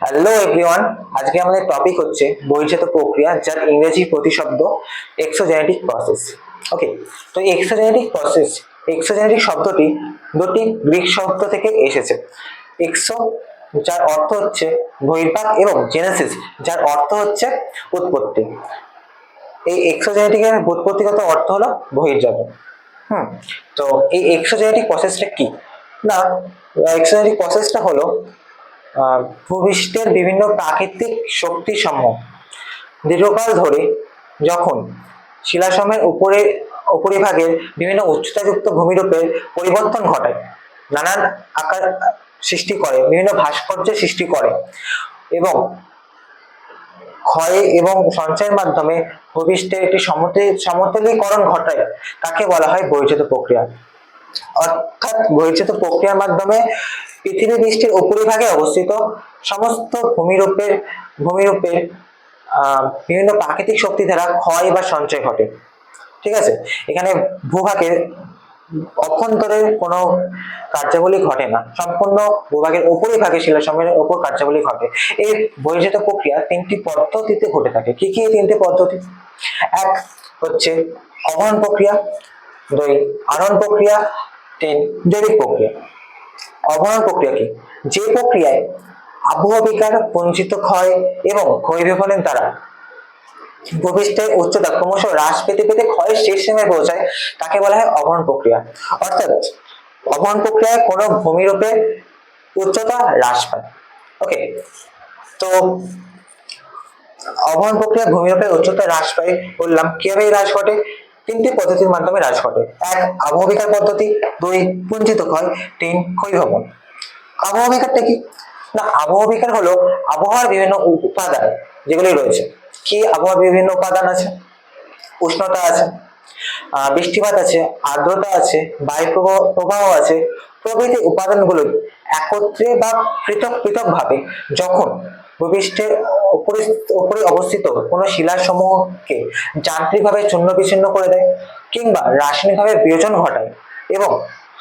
Hello everyone আজকে আমাদের topic হচ্ছে বহির্জাত প্রক্রিয়া, যার ইংরেজি প্রতিশব্দ এক্সোজেনেটিক প্রসেস ওকে তো এক্সোজেনেটিক প্রসেস এক্সোজেনেটিক শব্দটি দুটি গ্রিক শব্দ থেকে এসেছে। এক্সো যার অর্থ হচ্ছে বহির্ভাগ এবং জেনেসিস যার অর্থ হচ্ছে উৎপত্তি। এই এক্সোজেনেটিকের উৎপত্তিগত অর্থ হলো বহির্জাত। হুম, তো এই এক্সোজেনেটিক প্রসেসটা কি? না এক্সোজেনেটিক প্রসেসটা হলো ভূপৃষ্ঠের বিভিন্ন প্রাকৃতিক শক্তি সমূহ দীর্ঘকাল ধরে যখন শিলাসমূহের উপরে, উপরিভাগের বিভিন্ন উচ্চতাযুক্ত ভূমিরূপের পরিবর্তন ঘটায়, নানান আকার সৃষ্টি করে, বিভিন্ন ভাস্কর্য সৃষ্টি করে এবং ক্ষয় এবং সঞ্চয়ের মাধ্যমে ভূপৃষ্ঠের একটি সমতল সমতলীকরণ ঘটায়, তাকে বলা হয় বহির্জাত প্রক্রিয়া। অর্থাৎ বহির্জাত প্রক্রিয়ার মাধ্যমে পৃথিবী পৃষ্ঠের উপরিভাগে অবস্থিত সমস্ত ভূমিরূপের ভূমিরূপের বিভিন্ন প্রাকৃতিক শক্তি দ্বারা ক্ষয় বা সঞ্চয় ঘটে। ঠিক আছে? এখানে ভূভাগের অভ্যন্তরে কোনো কার্যাবলী ঘটে না। সম্পূর্ণ ভূভাগের উপরিভাগে শিলাসমূহের ওপর কার্যাবলী ঘটে। এই বহির্জাত প্রক্রিয়া তিনটি পদ্ধতিতে ঘটে থাকে। কি কি এই তিনটি পদ্ধতি? এক হচ্ছে অবরণ প্রক্রিয়া, দুই আরণ প্রক্রিয়া, তিন জৈবিক প্রক্রিয়া। অবরণ প্রক্রিয়া কি যে প্রক্রিয়ায় আবহাওয়া বিকার পঞ্চিত ক্ষয় এবং ক্ষয়বিফলের দ্বারা ভূপৃষ্ঠের উচ্চতা ক্রমশ হ্রাস পেতে পেতে ক্ষয়ের শেষ সীমায় পৌঁছায়, তাকে বলা হয় অবরণ প্রক্রিয়া। অর্থাৎ অবরণ প্রক্রিয়ায় কোনো ভূমিরূপে উচ্চতা হ্রাস পায়। ওকে তো অবরণ প্রক্রিয়া ভূমিরূপে উচ্চতা হ্রাস পায় বললাম, কীভাবে হ্রাস ঘটে? তিনটি পদ্ধতির মাধ্যমে হ্রাস ঘটে। এক আবহাওয়া বিকার পদ্ধতি। দুই পুঞ্জিত ক্ষয়। তিন, ক্ষয়ভবন। আবহাওয়া বিকারটা কি? না আবহাওয়া বিকার হলো আবহাওয়ার বিভিন্ন উপাদান যেগুলি রয়েছে। কি আবহাওয়ার বিভিন্ন উপাদান আছে? উষ্ণতা আছে বৃষ্টিপাত আছে, আর্দ্রতা আছে বায়ু প্রবাহ প্রবাহ আছে। প্রভৃতি উপাদানগুলো একত্রে বা পৃথক পৃথক ভাবে যখন ভূপৃষ্ঠের উপরে উপরে অবস্থিত কোনো শিলাসমূহকে যান্ত্রিকভাবে চূর্ণ বিচ্ছিন্ন করে দেয় কিংবা রাসায়নিকভাবে বিয়োজন ঘটায় এবং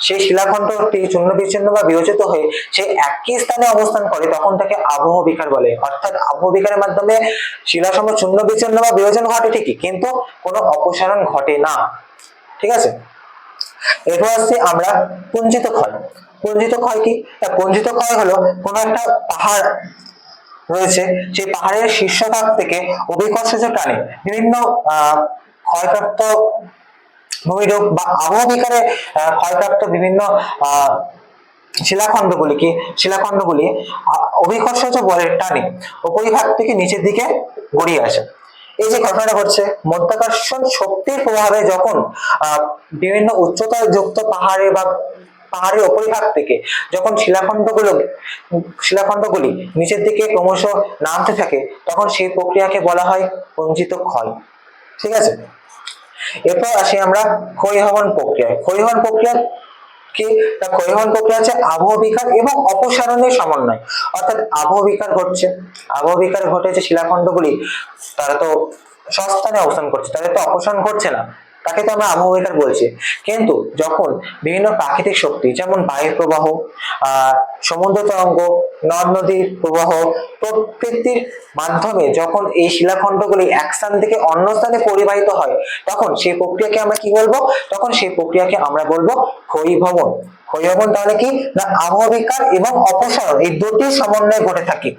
সেই শিলাখণ্ডটি চূর্ণ বিচ্ছিন্ন বা বিয়োজিত হয়ে সে একই স্থানে অবস্থান করে, তখন তাকে আবহ বিকার বলে। অর্থাৎ আবহ বিকারের মাধ্যমে শিলাসমূহ চূর্ণ বিচ্ছিন্ন বা বিয়োজন ঘটে ঠিকই, কিন্তু কোনো অপসারণ ঘটে না। ঠিক আছে? এরপর আসছে আমরা পুঞ্জিত ক্ষয়। পুঞ্জিত ক্ষয় কি? পুঞ্জিত ক্ষয় হলো কোনো একটা পাহাড় রয়েছে, সেই পাহাড়ের শীর্ষভাগ থেকে অভিকর্ষজ টানে বিভিন্ন ক্ষয়প্রাপ্ত ভূমিরূপ বা আবহাওয়া বিকারে ক্ষয়প্রাপ্ত বিভিন্ন, আহ শিলাখণ্ডগুলি অভিকর্ষজ বলের টানে উপরিভাগ থেকে নিচের দিকে গড়িয়ে আসে। এই যে ঘটনাটা ঘটছে, মধ্যাকর্ষণ শক্তির প্রভাবে যখন বিভিন্ন উচ্চতা যুক্ত পাহাড়ে বা পাহাড়ের উপরিভাগ থেকে যখন শিলাখণ্ডগুলো, শিলাখণ্ডগুলি নিচের দিকে ক্রমশ নামতে থাকে, তখন সেই প্রক্রিয়াকে বলা হয় পঞ্জিত ক্ষয়। ঠিক আছে? এরপর আসি আমরা ক্ষয়হবন প্রক্রিয়া প্রক্রিয়া কি? না ক্ষয়হবন প্রক্রিয়া হচ্ছে আবহাওয়া বিকার এবং অপসারণের সমন্বয়। অর্থাৎ আবহাওয়া বিকার ঘটছে। আবহাওয়া বিকার ঘটেছে শিলাখণ্ডগুলি, তারা তো সস্থানে অবস্থান করছে, তাদের তো অপসারণ ঘটছে না। তাকে তো আমরা আবহাওয়া বিকার বলছি। কিন্তু যখন বিভিন্ন প্রাকৃতিক শক্তি, যেমন বায়ু প্রবাহ সমুদ্র তরঙ্গ, নদ নদীর প্রবাহ, প্রকৃতির মাধ্যমে যখন এই শিলাখণ্ডগুলি এক স্থান থেকে অন্য স্থানে পরিবাহিত হয়, তখন সেই প্রক্রিয়াকে আমরা কি বলব? তখন সেই প্রক্রিয়াকে আমরা বলব ক্ষয়ীভবন। ক্ষয়ীভবন তাহলে কি? না আবহাওয়া বিকার এবং অপসারণ, এই দুটি সমন্বয়ে ঘটে থাকে।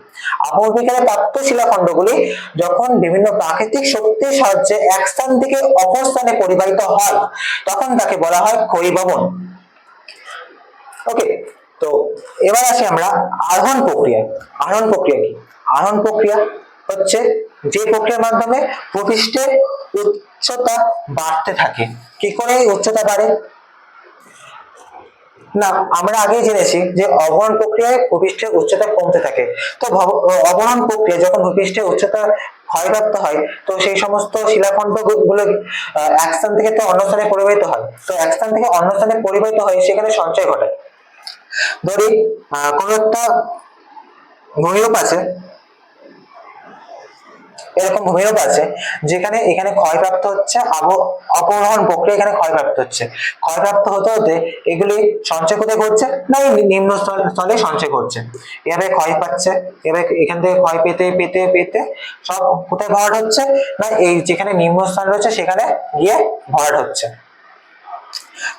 আবহাওয়া বিকারে প্রাপ্ত শিলাখণ্ডগুলি যখন বিভিন্ন প্রাকৃতিক শক্তির সাহায্যে এক স্থান থেকে অপর স্থানে পরিবাহিত হয়, তখন তাকে বলা হয় ক্ষয়ীভবন ওকে তো এবার আসি আমরা আরোহণ প্রক্রিয়া আরোহণ প্রক্রিয়া কি? আরোহণ প্রক্রিয়া হচ্ছে যে প্রক্রিয়ার মাধ্যমে ভূপৃষ্ঠের উচ্চতা বাড়তে থাকে। কি করে উচ্চতা বাড়ে? না, আমরা আগেই জেনেছি যে অবরণ প্রক্রিয়ায় ভূপৃষ্ঠের উচ্চতা কমতে থাকে। তো অবরণ প্রক্রিয়া যখন ভূপৃষ্ঠের উচ্চতা ক্ষয়প্রাপ্ত হয়, তো সেই সমস্ত শিলাখণ্ডগুলো এক স্থান থেকে তো অন্য স্থানে পরিবাহিত হয়। তো এক স্থান থেকে অন্য স্থানে পরিবাহিত হয় সেখানে সঞ্চয় ঘটে। ধরি কোনো একটা ভূমিরূপ আছে এরকম ভূমিরূপ আছে যেখানে এখানে ক্ষয়প্রাপ্ত হচ্ছে অপগ্রহণ প্রক্রিয়া এখানে ক্ষয়প্রাপ্ত হচ্ছে। ক্ষয়প্রাপ্ত হতে হতে এগুলি সঞ্চয় কোথায় ঘটছে না, এই নিম্ন স্থল- সঞ্চয় করছে। এভাবে ক্ষয় পাচ্ছে, এভাবে এখান থেকে ক্ষয় পেতে পেতে পেতে সব কোথায় ভরাট হচ্ছে? না, এই যেখানে নিম্ন স্থান রয়েছে সেখানে গিয়ে ভরাট হচ্ছে।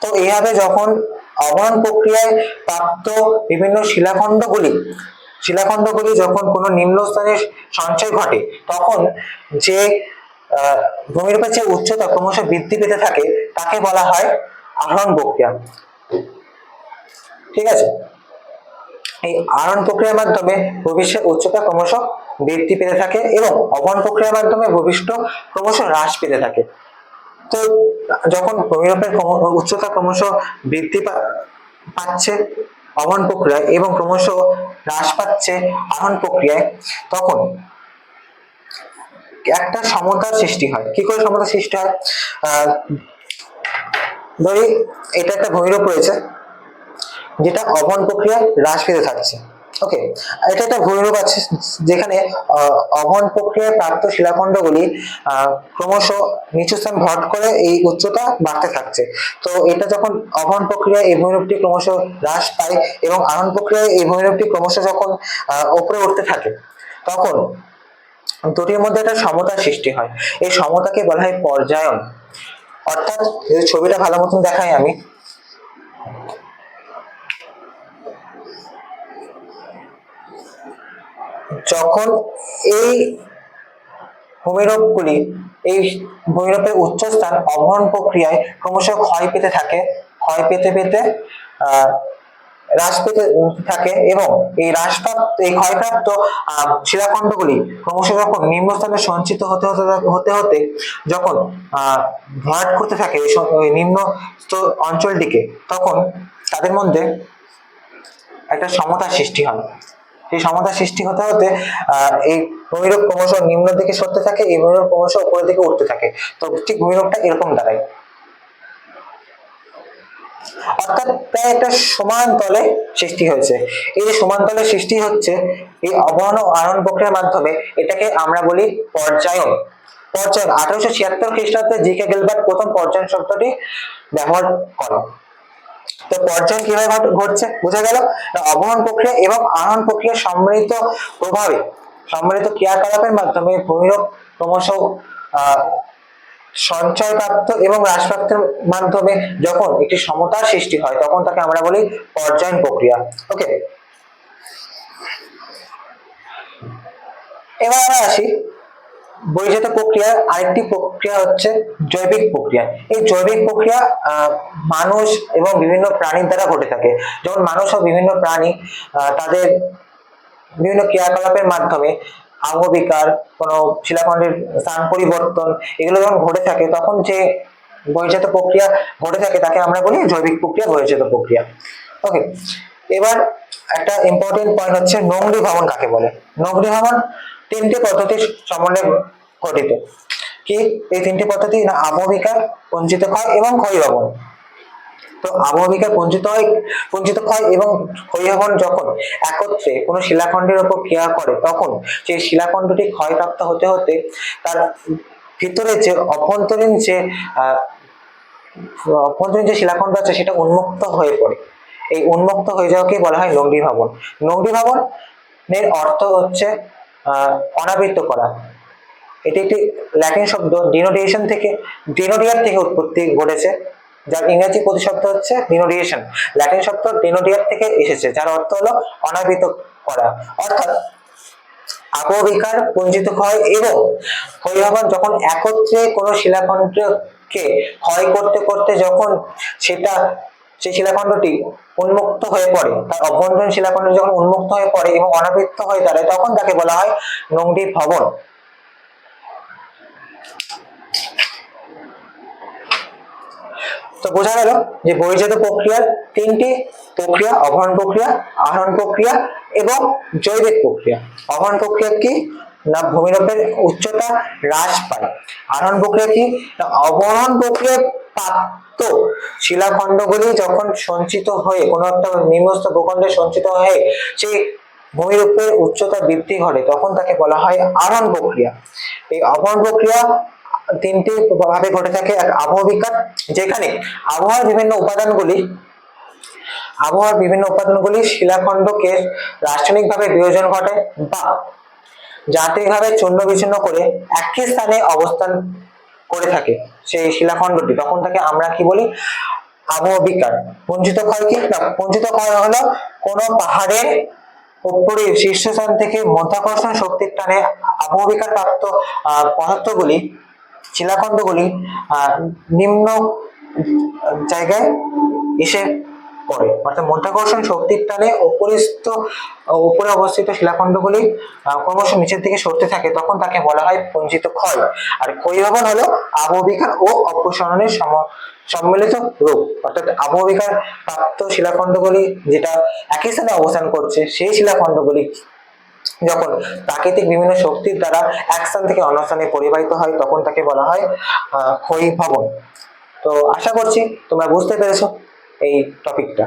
তো এইভাবে যখন অবয়ন প্রক্রিয়ায় প্রাপ্ত বিভিন্ন শিলাখণ্ডগুলি শিলাখণ্ডগুলি যখন কোনো নিম্নস্থানে সঞ্চয় ঘটে, তখন যে ভূমিরূপের যে উচ্চতা ক্রমশ বৃদ্ধি পেতে থাকে, তাকে বলা হয় আহরণ প্রক্রিয়া। ঠিক আছে? এই আহরণ প্রক্রিয়ার মাধ্যমে ভবিষ্যৎ উচ্চতা ক্রমশ বৃদ্ধি পেতে থাকে এবং অবয়ন প্রক্রিয়ার মাধ্যমে ভবিষ্যৎ ক্রমশ হ্রাস পেতে থাকে। তো, যখন ভূমিরূপের উচ্চতা ক্রমশ বৃদ্ধি পাচ্ছে অবন প্রক্রিয়ায় এবং ক্রমশ হ্রাস পাচ্ছে আহরণ প্রক্রিয়ায়, তখন একটা সমতার সৃষ্টি হয়। কি করে সমতা সৃষ্টি হয়? ধরি এটা একটা ভূমিরূপ রয়েছে, যেটা অবন প্রক্রিয়া হ্রাস পেতে থাকছে। ওকে এটা একটা ভূমিরূপ আছে, যেখানে অবন প্রক্রিয়ায় প্রাপ্ত শিলাখণ্ডগুলি ক্রমশ নিচু স্থান ভট করে এই উচ্চতা বাড়তে থাকছে। তো এটা যখন অবন প্রক্রিয়ায় এই ভূমিরূপটি ক্রমশ হ্রাস পায় এবং আরোহণ প্রক্রিয়ায় এই ভূমিরূপটি ক্রমশ যখন উপরে উঠতে থাকে, তখন দুটির মধ্যে একটা সমতার সৃষ্টি হয়। এই সমতাকে বলা হয় পর্যায়ন। অর্থাৎ ছবিটা ভালো মতন দেখাই আমি যখন এই ভূমিরূপগুলি, এই ভূমিরূপের উচ্চস্থান অবরণ প্রক্রিয়ায় ক্রমশ ক্ষয় পেতে থাকে, ক্ষয় পেতে পেতে হ্রাস পেতে থাকে এবং এই হ্রাসপ্রাপ্ত, এই ক্ষয়প্রাপ্ত শিলাখণ্ডগুলি ক্রমশ যখন নিম্নস্থানে সঞ্চিত হতে হতে হতে হতে যখন ভরাট করতে থাকে নিম্ন অঞ্চলটিকে, তখন তাদের মধ্যে একটা সমতার সৃষ্টি হয়। সেই সমতার সৃষ্টি হতে হতে এই ভূমিরূপ ক্রমশ নিম্ন দিকে সরতে থাকে, এই ভূমিরূপ ক্রমশ উপরের দিকে উঠতে থাকে। তো ঠিক ভূমিরূপটা এরকম দাঁড়ায়। অর্থাৎ প্রায় একটা সমান সৃষ্টি হয়েছে। এই যে সমান সৃষ্টি হচ্ছে, এই অবহন ও আরোহণ প্রক্রিয়ার মাধ্যমে এটাকে আমরা বলি পর্যায়ন। পর্যায়ন, আঠারোশো ছিয়াত্তর খ্রিস্টাব্দে জি কে গিলবার্ট প্রথম পর্যায়ন শব্দটি ব্যবহার করেন। তো পর্যায়ন কীভাবে ঘটছে বোঝা গেল? অবহন প্রক্রিয়া এবং আরোহণ প্রক্রিয়া সম্মিলিত প্রভাবে, সম্মিলিত ক্রিয়াকলাপের মাধ্যমে ভূমিরূপ ক্রমশ সঞ্চয়প্রাপ্ত এবং মাধ্যমে যখন একটি সমতার সৃষ্টি হয়, তখন তাকে আমরা বলি পর্যায়ন প্রক্রিয়া। ওকে। এবার আমরা আসি বহির্জাত প্রক্রিয়ার আরেকটি প্রক্রিয়া হচ্ছে জৈবিক প্রক্রিয়া। এই জৈবিক প্রক্রিয়া মানুষ এবং বিভিন্ন প্রাণীর দ্বারা ঘটে থাকে। যেমন মানুষ ও বিভিন্ন প্রাণী তাদের বিভিন্ন ক্রিয়াকলাপের মাধ্যমে আঙ্গবিকার কোনো শিলাখণ্ডের স্থান পরিবর্তন, এগুলো যখন ঘটে থাকে, তখন যে বহির্জাত প্রক্রিয়া ঘটে থাকে, তাকে আমরা বলি জৈবিক প্রক্রিয়া, বহির্জাত প্রক্রিয়া। ওকে এবার একটা ইম্পর্টেন্ট পয়েন্ট হচ্ছে নংরি ভবন কাকে বলে? নংরি ভবন তিনটি পদ্ধতির সমন্বয়ে গঠিত। কি? এই তিনটি পদ্ধতি না আবহবিকার পঞ্চিত ক্ষয় এবং ক্ষয় ভবন তো আবহবিকার পঞ্চিত হয় পঞ্চিত ক্ষয় এবং ক্ষয়ভবন যখন একত্রে কোনো শিলাখণ্ডের উপর ক্রিয়া করে, তখন সেই শিলাখণ্ডটি ক্ষয়প্রাপ্ত হতে হতে তার ভিতরে যে অভ্যন্তরীণ যে অভ্যন্তরীণ যে শিলাখণ্ড আছে সেটা উন্মুক্ত হয়ে পড়ে। এই উন্মুক্ত হয়ে যাওয়াকে বলা হয় নংরি ভবন। নংরি ভবন এর অর্থ হচ্ছে অনাবৃত করা। এটি একটি ল্যাটিন শব্দ। ডিনোডিয়েশন থেকে ডিনোডিয়ার থেকে উৎপত্তি ঘটেছে। যার ইংরেজি প্রতিশব্দ হচ্ছে ডিনোডিয়েশন ল্যাটিন শব্দ ডিনোডিয়ার থেকে এসেছে, যার অর্থ হলো অনাবৃত করা। অর্থাৎ আবহবিকার পঞ্জিত ক্ষয় এবং ক্ষয়ভবন যখন একত্রে কোনো শিলাখণ্ডকে ক্ষয় করতে করতে যখন সেটা সেই শিলাখণ্ডটি উন্মুক্ত হয়ে পড়ে। তার অভ্যন্তরীণ শিলাখণ্ড যখন উন্মুক্ত হয়ে পড়ে এবং অনাবৃত্ত হয়ে দাঁড়ায় তখন তাকে বলা হয় নংরি ভবন। তো বোঝা গেল যে বহির্জাত প্রক্রিয়ার তিনটি, প্রক্রিয়া, অভরণ প্রক্রিয়া, আহরণ প্রক্রিয়া এবং জৈবিক প্রক্রিয়া। অভরণ প্রক্রিয়া কি? না ভূমিরূপের উচ্চতা হ্রাস পায়। আহরণ প্রক্রিয়া কি? না অবরণ প্রক্রিয়া প্রাপ্ত শিলাখণ্ডগুলি যখন সঞ্চিত হয়ে, কোনো একটা নিম্নস্থ ভূখণ্ডে সঞ্চিত হয়ে সেই ভূমিরূপের উচ্চতা বৃদ্ধি ঘটে, তখন তাকে বলা হয় আরোহণ প্রক্রিয়া। এই আবরণ প্রক্রিয়া তিনটি ভাবে ঘটে থাকে। এক আবহ বিকার যেখানে আবহাওয়ার বিভিন্ন উপাদানগুলি, আবহাওয়ার বিভিন্ন উপাদানগুলি শিলাখণ্ডকে রাসায়নিকভাবে বিয়োজন ঘটে বা যান্ত্রিকভাবে চূর্ণ বিচ্ছিন্ন করে একই স্থানে অবস্থান করে থাকে সেই শিলাখণ্ডটি। তখন তাকে আমরা কি বলি? আবহ বিকার পুঞ্জিত ক্ষয় কি? না, পুঞ্জিত ক্ষয় হলো কোনো পাহাড়ের উপরে শীর্ষস্থান থেকে মধ্যাকর্ষণ শক্তির টানে আবহ বিকার প্রাপ্ত পদার্থগুলি, শিলাখণ্ডগুলি নিম্ন জায়গায় এসে পড়ে অর্থাৎ মধ্যাকর্ষণ শক্তির টানে উপরিস্থ, উপরে অবস্থিত শিলাখণ্ডগুলি ক্রমশ নিচের দিকে সরতে থাকে, তখন তাকে বলা হয় পঞ্চিত ক্ষয়। আর ক্ষয়ভবন হলো আবহবিকার ও অপসারণের সম- সম্মিলিত রূপ। অর্থাৎ আবহবিকার প্রাপ্ত শিলাখণ্ডগুলি যেটা একই স্থানে অবস্থান করছে, সেই শিলাখণ্ডগুলি যখন প্রাকৃতিক বিভিন্ন শক্তির দ্বারা এক স্থান থেকে অন্য স্থানে পরিবাহিত হয়, তখন তাকে বলা হয় ক্ষয়ীভবন। তো আশা করছি তোমরা বুঝতে পেরেছ। এই টপিকটা